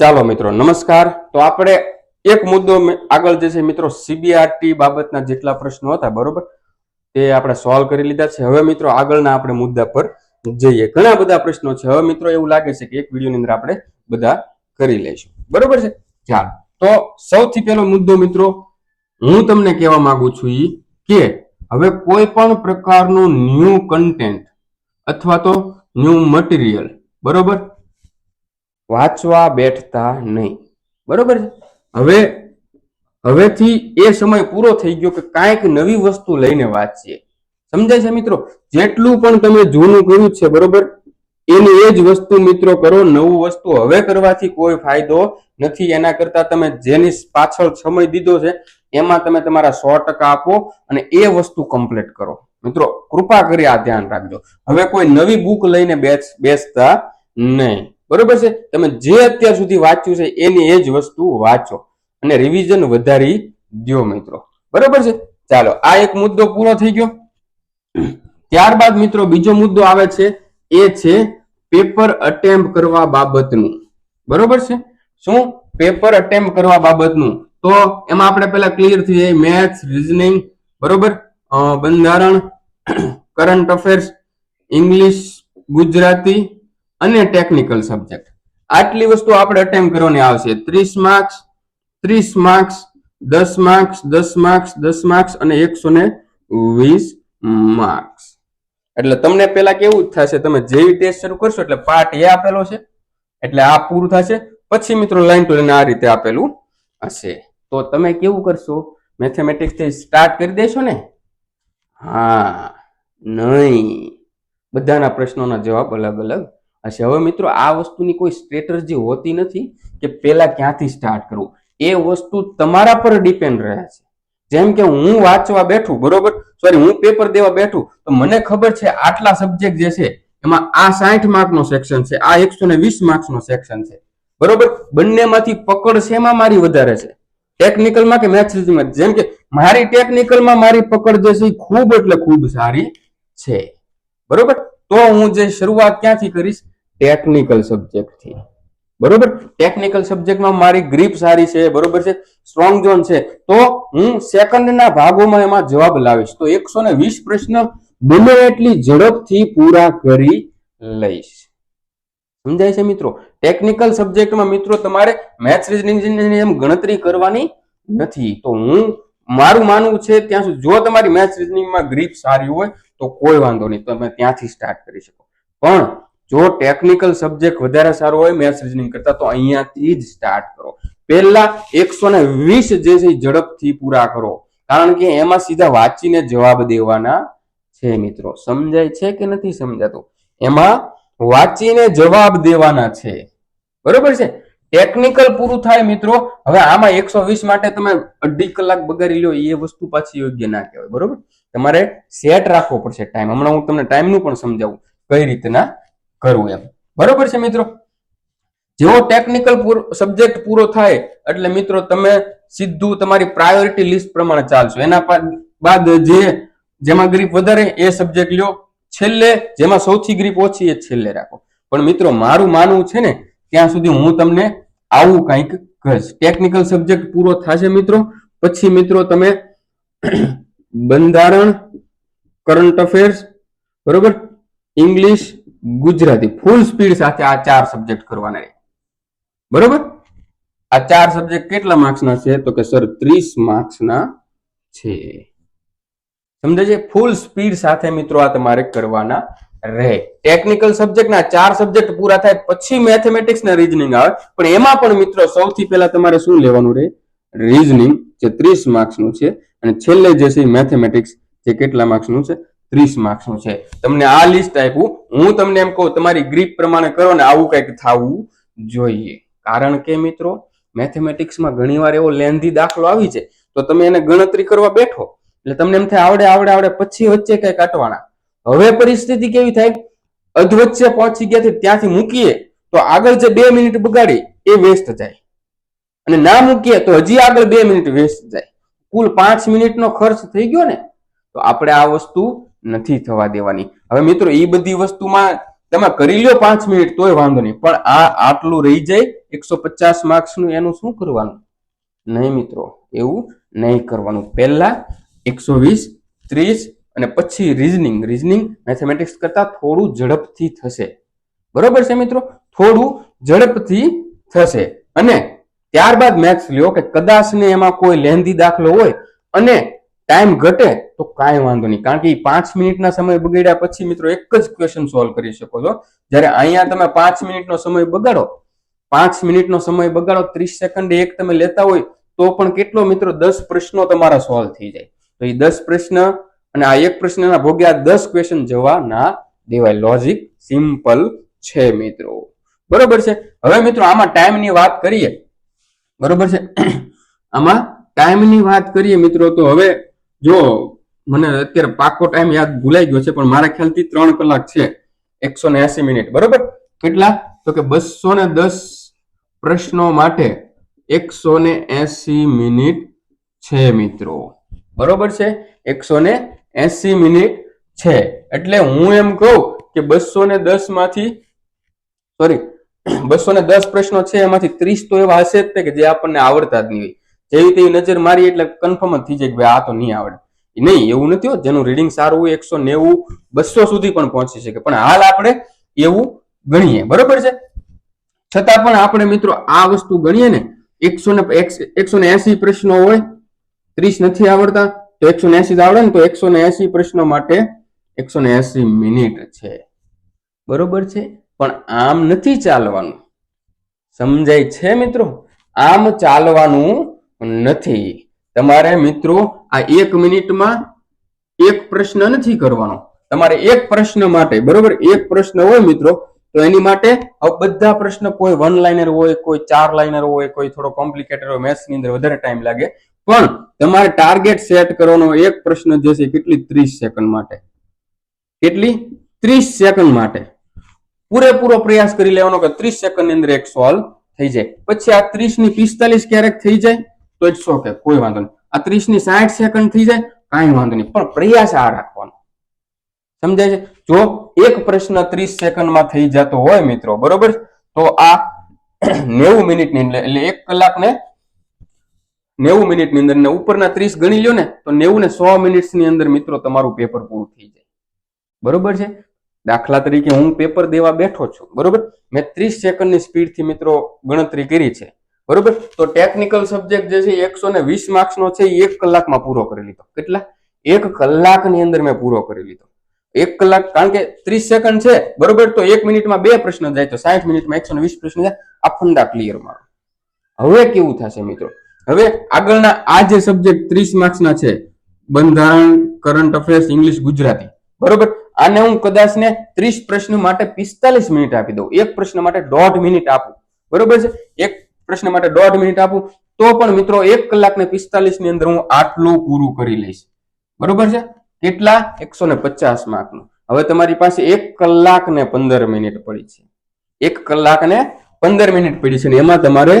ચાલો મિત્રો, નમસ્કાર. તો આપણે એક મુદ્દો આગળ જે છે મિત્રો સીબીઆરટી બાબતના જેટલા પ્રશ્નો હતા, બરોબર? તે આપણે સોલ્વ કરી લીધા છે. હવે મિત્રો, આગળના આપણે મુદ્દા પર જઈએ. ઘણા બધા પ્રશ્નો છે. હવે મિત્રો, એવું લાગે છે કે એક વિડીયોની અંદર આપણે બધા કરી લઈશું. બરોબર છે? ચાલો. તો સૌથી પહેલો મુદ્દો મિત્રો, હું તમને કહેવા માંગુ છું કે હવે કોઈ પણ પ્રકારનું ન્યૂ કન્ટેન્ટ અથવા તો ન્યૂ મટીરિયલ બરોબર? વાંચવા બેઠતા નહીં. બરોબર હવે, હવેથી એ સમય પૂરો થઈ ગયો કે કાંઈક નવી વસ્તુ લઈને વાંચીએ. સમજાય છે મિત્રો? જેટલું પણ તમે જૂનું કર્યું છે, બરોબર? એની એ જ વસ્તુ મિત્રો કરો, નવું વસ્તુ હવે કરવાથી કોઈ ફાયદો નથી. એના કરતા તમે જેની પાછળ સમય દીધો છે, એમાં તમે તમારા સો ટકા આપો અને એ વસ્તુ કમ્પ્લીટ કરો. મિત્રો, કૃપા કરી આ ધ્યાન રાખજો. હવે કોઈ નવી બુક લઈને બેસ, બેસતા નહીં. બરોબર છે? તમે જે અત્યાર સુધી વાંચ્યું છે, એની એ જ વસ્તુ વાંચો અને રિવિઝન વધારી દ્યો મિત્રો. બરોબર છે? ચાલો, આ એક મુદ્દો પૂરો થઈ ગયો. ત્યારબાદ મિત્રો, બીજો મુદ્દો આવે છે, એ છે પેપર અટેમ્પ કરવા બાબતનું. બરોબર છે? શું? પેપર અટેમ્પ કરવા બાબતનું. તો એમાં આપણે પહેલા ક્લિયર થઈ જાય મેથ્સ રિઝનિંગ બરોબર બંધારણ કરંટ અફેર્સ ઇંગ્લિશ ગુજરાતી અને ટેકનિકલ સબ્જેક્ટ આટલી વસ્તુ આપણે અટેમ્પ કરવાની આવશે. ત્રીસ માર્ક્સ ત્રીસ માર્ક્સ દસ માર્ક્સ દસ માર્ક્સ દસ માર્ક્સ અને એકસો ને વીસ માર્ક્સ એટલે તમને પેલા કેવું જ થશે, તમે જેવી ટેસ્ટ શરૂ કરશો એટલે પાર્ટ એ આપેલો છે. એટલે આ પૂરું થશે. પછી મિત્રો લાઈન ટુ લાઈન આ રીતે આપેલું હશે. તો તમે કેવું કરશો? મેથેમેટિક્સથી સ્ટાર્ટ કરી દેશો ને? હા, નહીં. બધાના પ્રશ્નોના જવાબ અલગ અલગ હશે હવે મિત્રો, આ વસ્તુની કોઈ સ્ટ્રેટર્જી હોતી નથી કે પેલા ક્યાંથી સ્ટાર્ટ કરવું. એ વસ્તુ તમારા પર ડિપેન્ડ રહે છે. જેમ કે હું વાંચવા બેઠું, બરોબર? સોરી હું પેપર દેવા બેઠું, તો મને ખબર છે આટલા સબ્જેક્ટ જે છે, એમાં આ સાઠ માર્ક નો સેક્શન છે, આ એકસો ને વીસ માર્ક્સ નો સેક્શન છે. બરોબર? બંનેમાંથી પકડ શેમાં મારી વધારે છે? ટેકનિકલમાં કે મેથ્સ રીઝનિંગમાં જેમ કે મારી ટેકનિકલમાં મારી પકડ જે છે ખૂબ એટલે ખૂબ સારી છે. બરોબર? તો હું જે શરૂઆત ક્યાંથી કરીશ? ટેકનિકલ સબ્જેક્ટથી બરોબર? ટેકનિકલ સબ્જેક્ટમાં મારી ગ્રીપ સારી છે, બરોબર છે? સ્ટ્રોંગ ઝોન છે. તો હું સેકન્ડના ભાગોમાં એમાં જવાબ લાવીશ. તો એકસો વીસ પ્રશ્ન બને એટલી ઝડપથી પૂરા કરી લઈશ. સમજાય છે મિત્રો? ટેકનિકલ સબ્જેક્ટમાં મિત્રો તમારે મેથ્સ રીઝનિંગ એમ ગણતરી કરવાની નથી. તો હું, મારું માનવું છે ત્યાં સુધી, જો તમારી મેથ્સ રીઝનિંગમાં ગ્રીપ સારી હોય, તો કોઈ વાંધો નહીં. તમે ત્યાંથી સ્ટાર્ટ કરી શકો. પણ જો ટેકનિકલ સબ્જેક્ટ વધારે સારો હોય મેથ્સ રીઝનિંગ કરતા, તો અહીંયાથી જ સ્ટાર્ટ કરો. પહેલા એકસો ને વીસ જે છે ઝડપથી પૂરા કરો. કારણ કે એમાં સીધા વાંચીને જવાબ દેવાના છે મિત્રો. સમજાય છે કે નથી સમજાતું? એમાં વાંચીને જવાબ દેવાના છે. બરોબર છે? ટેકનિકલ પૂરું થાય મિત્રો. હવે આમાં એકસો વીસ માટે તમે અઢી કલાક બગાડી લો એ વસ્તુ પાછી યોગ્ય ના કહેવાય. બરોબર? તમારે સેટ રાખવો પડશે ટાઈમ હમણાં હું તમને ટાઈમનું પણ સમજાવું કઈ રીતના કરવું એમ. બરોબર છે મિત્રો? જેવો ટેકનિકલ સબ્જેક્ટ પૂરો થાય, એટલે મિત્રો તમે સીધું તમારી પ્રાયોરિટી લિસ્ટ પ્રમાણે ચાલશો. એના બાદ જે, જેમાં ગ્રીપ વધારે એ સબ્જેક્ટ લ્યો. છેલ્લે જેમાં સૌથી ગ્રીપ ઓછી એ છેલ્લે રાખો. પણ મિત્રો મારું માનવું છે ને, ત્યાં સુધી હું તમને આવું કંઈક કહીશ. ટેકનિકલ સબ્જેક્ટ પૂરો થશે મિત્રો. પછી મિત્રો તમે બંધારણ કરંટ અફેર્સ બરોબર? ઇંગ્લિશ ગુજરાતી ફૂલ સ્પીડ સાથે આ ચાર સબ્જેક્ટ કરવાના રહે બરોબર? આ ચાર સબ્જેક્ટ કેટલા માર્ક્સના છે? તો કે સર ત્રીસ માર્ક્સના છે. સમજે છે? ફૂલ સ્પીડ સાથે મિત્રો આ તમારે કરવાના રહે. ટેકનિકલ સબ્જેક્ટના ચાર સબ્જેક્ટ પૂરા થાય પછી મેથેમેટિક્સ ને રીઝનિંગ આવે. પણ એમાં પણ મિત્રો સૌથી પહેલા તમારે શું લેવાનું રહે? રીઝનિંગ જે ત્રીસ માર્ક્સનું છે અને છેલ્લે જે છે મેથેમેટિક્સ જે કેટલા માર્ક્સનું છે? ત્રીસ માર્ક્સનું છે. તમને આ લિસ્ટ આપ્યું. હું તમને એમ કહું, તમારી ગ્રીપ પ્રમાણે કરો ને આવું કંઈક થવું જોઈએ. કારણ કે મિત્રો મેથેમેટિક્સમાં ઘણીવાર એવો લેન્ધી દાખલો આવી છે. તો તમે એને ગણતરી કરવા બેઠો. એટલે તમને એમ થાય, આવડે આવડે આવડે, પછી વચ્ચે કઈ કાટવાના હવે પરિસ્થિતિ કેવી થાય? અધવચ્ચે પહોંચી ગયા ત્યાંથી મૂકીએ, તો આગળ જે બે મિનિટ બગાડી એ વેસ્ટ જાય. અને ના મૂકીએ, તો હજી આગળ બે મિનિટ વેસ્ટ જાય. કુલ પાંચ મિનિટનો ખર્ચ થઈ ગયો ને, તો આપણે આ વસ્તુ નથી થવા દેવાની. હવે મિત્રો એ બધી વસ્તુમાં તમે કરી લ્યો પાંચ મિનિટ, તોય વાંધો નહીં. પણ આ આટલું રહી જાય, એકસો પચાસ માર્ક્સનું એનું શું કરવાનું? નહીં મિત્રો, એવું નહીં કરવાનું. પહેલા એકસો વીસ, ત્રીસ અને પછી રીઝનિંગ રીઝનિંગ મેથેમેટિક્સ કરતા થોડું ઝડપથી થશે. બરોબર છે મિત્રો? થોડું ઝડપથી થશે. અને ત્યારબાદ મેથ્સ લ્યો કે કદાચ ને એમાં કોઈ લેન્ધી દાખલો હોય અને ટાઈમ ઘટે તો કાંઈ વાંધો નહીં. કારણ કે એ પાંચ મિનિટના સમય બગાડ્યા પછી મિત્રો એક જ ક્વેશ્ચન સોલ્વ કરી શકો છો. જ્યારે અહીંયા તમે પાંચ મિનિટનો સમય બગાડો, પાંચ મિનિટનો સમય બગાડો, ત્રીસ સેકન્ડ એક તમે લેતા હોય, તો પણ કેટલો મિત્રો દસ પ્રશ્નો તમારા સોલ્વ થઈ જાય. તો એ દસ પ્રશ્ન અને આ એક પ્રશ્નના ભોગ્યા દસ ક્વેશ્ચન જવા ના દેવાય. લોજિક સિમ્પલ છે મિત્રો. બરોબર છે? હવે મિત્રો આમાં ટાઈમની વાત કરીએ. બરોબર છે? આમાં ટાઈમની વાત કરીએ મિત્રો તો હવે જો મને અત્યારે પાકો ટાઈમ યાદ ભૂલાઈ ગયો છે, પણ મારા ખ્યાલથી ત્રણ કલાક છે, એકસો ને એસી મિનિટ. બરોબર? કેટલા? તો કે બસો ને દસ પ્રશ્નો માટે એકસો ને એસી મિનિટ છે, મિત્રો. બરોબર છે? એકસો ને એસી મિનિટ છે. એટલે હું એમ કહું કે બસો ને દસમાંથી સોરી બસો ને દસ પ્રશ્નો છે, એમાંથી ત્રીસ તો એવા હશે જ કે જે આપણને આવડતા જ નહીં જેવી તેવી નજર મારી એટલે કન્ફર્મ જ થઈ જાય કે ભાઈ આ તો નહીં આવડે. નહીં, એવું નથી હોત જેનું રીડિંગ સારું હોય, એકસો નેવું, બસો સુધી પણ પહોંચી શકે. પણ હાલ આપણે એવું ગણીએ. બરોબર છે? છતાં પણ આપણે મિત્રો આ વસ્તુ ગણીએ ને, એકસો ને એકસો ને એસી પ્રશ્નો હોય, ત્રીસ નથી આવડતા, તો એકસો ને એસી આવડે ને, તો એકસો ને એસી પ્રશ્નો માટે એકસો ને એસી મિનિટ છે. બરોબર છે? પણ આમ નથી ચાલવાનું. સમજાય છે મિત્રો? આમ ચાલવાનું નથી. તમારે મિત્રો, આ એક મિનિટમાં એક પ્રશ્ન નથી કરવાનો. તમારે એક પ્રશ્ન માટે, બરોબર? એક પ્રશ્ન હોય મિત્રો, તો એની માટે બધા પ્રશ્ન કોઈ વન લાઇનર હોય, કોઈ ચાર લાઇનર હોય, કોઈ થોડો કોમ્પ્લિકેટેડ હોય મેથ્સની અંદર વધારે ટાઈમ લાગે. પણ તમારે ટાર્ગેટ સેટ કરવાનો એક પ્રશ્ન જે છે કેટલી? ત્રીસ સેકન્ડ માટે. કેટલી? ત્રીસ સેકન્ડ માટે. પૂરેપૂરો પ્રયાસ કરી લેવાનો કે ત્રીસ સેકન્ડની અંદર એક સોલ્વ થઈ જાય. પછી આ ત્રીસની પિસ્તાલીસ ક્યારેક થઈ જાય? તો ઇટ્સ ઓકે કોઈ વાંધો નહીં. આ ત્રીસની સાઠ સેકન્ડ થઈ જાય, કાંઈ વાંધો નહીં. પણ પ્રયાસ આ રાખવાનો. સમજાય છે? જો એક પ્રશ્ન ત્રીસ સેકન્ડમાં થઈ જતો હોય મિત્રો, બરોબર? તો આ નેવું મિનિટની અંદર એટલે એક કલાક ને નેવું મિનિટની અંદર ને ઉપરના ત્રીસ ગણી લ્યો ને, તો નેવું ને સો મિનિટ્સની અંદર મિત્રો તમારું પેપર પૂરું થઈ જાય. બરોબર છે? દાખલા તરીકે હું પેપર દેવા બેઠો છું, બરોબર? મેં ત્રીસ સેકન્ડની સ્પીડથી મિત્રો ગણતરી કરી છે. બરોબર? તો ટેકનિકલ સબ્જેક્ટ જે છે એકસો ને વીસ માર્ક્સનો છે, એ એક કલાકમાં પૂરો કરી લીધો. કેટલા? એક કલાકની અંદર મેં પૂરો કરી લીધો. એક કલાક, કારણ કે ત્રીસ સેકન્ડ છે, બરોબર? તો એક મિનિટમાં બે પ્રશ્ન જાય, તો સાઠ મિનિટમાં એકસો વીસ પ્રશ્ન જાય, આ ફંડા ક્લિયર મારો. હવે કેવું થશે મિત્રો? હવે આગળના આ જે સબ્જેક્ટ ત્રીસ માર્ક્સના છે, બંધારણ કરંટ અફેર્સ ઇંગ્લિશ ગુજરાતી, બરોબર? આને હું કદાચ ને ત્રીસ પ્રશ્ન માટે પિસ્તાલીસ મિનિટ આપી દઉં. એક પ્રશ્ન માટે દોઢ મિનિટ આપું. બરોબર છે? એક પ્રશ્ન માટે દોઢ મિનિટ આપું. તો પણ મિત્રો એક કલાક ને પિસ્તાલીસની અંદર હું આટલું પૂરું કરી લઈશ. બરોબર છે? કેટલા? એકસો ને પચાસ માર્કનું. હવે તમારી પાસે એક કલાક ને પંદર મિનિટ પડી છે. એક કલાક ને પંદર મિનિટ પડી છે ને એમાં તમારે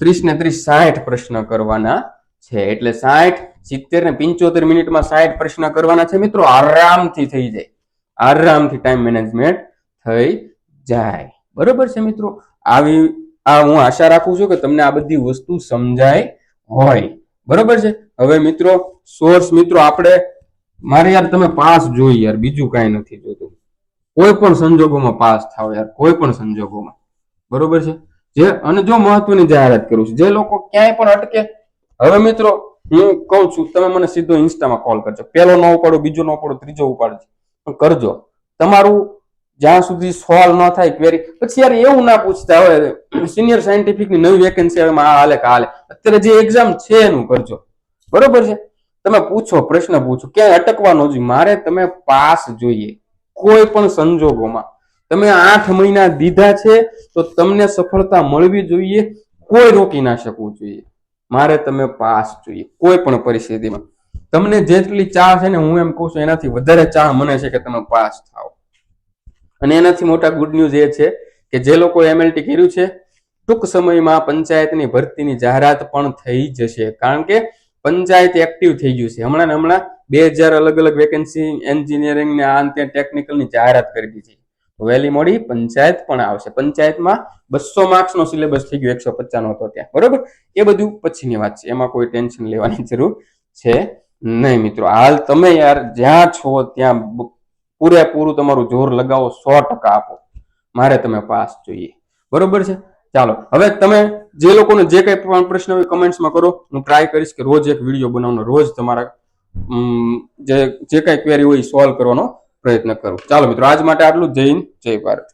ત્રીસ ને ત્રીસ સાઠ પ્રશ્ન કરવાના છે. એટલે સાઠ, સિત્તેર ને પંચોતેર મિનિટમાં સાઠ પ્રશ્ન કરવાના છે મિત્રો. આરામથી થઈ જાય. આરામથી ટાઈમ મેનેજમેન્ટ થઈ જાય. બરોબર છે મિત્રો? આવી આ હું આશા રાખું છું કે તમને આ બધી વસ્તુ સમજાય હોય. બરોબર છે? હવે મિત્રો સોર્સ મિત્રો, આપણે, મારે યાર તમે પાસ જોઈ યાર, બીજું કાંઈ નથી જોતું. કોઈ પણ સંજોગોમાં પાસ થાવ યાર, કોઈ પણ સંજોગોમાં. બરોબર છે? જે, અને જો મહત્વની જાહેરાત કરું છું, જે લોકો ક્યાંય પણ અટકે, હવે મિત્રો, હું કહું છું, તમે મને સીધો ઇન્સ્ટામાં કોલ કરજો. પહેલો ન ઉપાડો, બીજો ન ઉપાડો, ત્રીજો ઉપાડજો. કરજો. તમારું જ્યાં સુધી સોલ્વ ન થાય ક્વેરી પછી યાર એવું ના પૂછતા હવે સિનિયર સાયન્ટિફિકની નવી વેકેન્સી આવે હાલે હાલે. અત્યારે જે એક્ઝામ છે એનું કરજો. બરોબર છે? તમે પૂછો, પ્રશ્ન પૂછો. ક્યાંય અટકવાનો જોઈએ મારે તમે પાસ જોઈએ. કોઈ પણ સંજોગોમાં. તમે આઠ મહિના દીધા છે, તો તમને સફળતા મળવી જોઈએ. કોઈ રોકી ના શકવું જોઈએ. મારે તમે પાસ જોઈએ. કોઈ પણ પરિસ્થિતિમાં. તમને જેટલી ચા છે ને હું એમ કહું છું, એનાથી વધારે ચા મને છે કે તમે પાસ થાઓ. અને એનાથી મોટા ગુડ ન્યૂઝ એ છે કે જે લોકો એમએલટી કર્યું છે, ટૂંક સમયમાં પંચાયતની ભરતીની જાહેરાત પણ થઈ જશે. કારણ કે પંચાયત એક્ટિવ થઈ ગયું છે. હમણાં હમણાં બે હજાર અલગ અલગ વેકેન્સી એન્જિનિયરિંગ ને આ અંતે ટેકનિકલની જાહેરાત કરી દીધી વહેલી મોડી પંચાયત પણ આવશે. પંચાયતમાં બસો માર્ક્સનો સિલેબસ થઈ ગયો, એકસો પચાસનો હતો ત્યાં. બરોબર? એ બધું પછીની વાત છે. એમાં કોઈ ટેન્શન લેવાની જરૂર છે નહીં, મિત્રો. હાલ તમે યાર જ્યાં છો ત્યાં પૂરેપૂરું તમારું જોર લગાવો, સો ટકા આપો. મારે તમે પાસ જોઈએ. બરોબર છે? ચાલો, હવે તમે જે લોકોને જે કંઈ પણ પ્રશ્ન હોય કમેન્ટ્સમાં કરો. હું ટ્રાય કરીશ કે રોજ એક વીડિયો બનાવવાનો, રોજ તમારા જે જે કંઈ ક્વેરી હોય સોલ્વ કરવાનો પ્રયત્ન કરું. ચાલો મિત્રો, આજ માટે આટલું. જય હિન્દ, જય ભારત.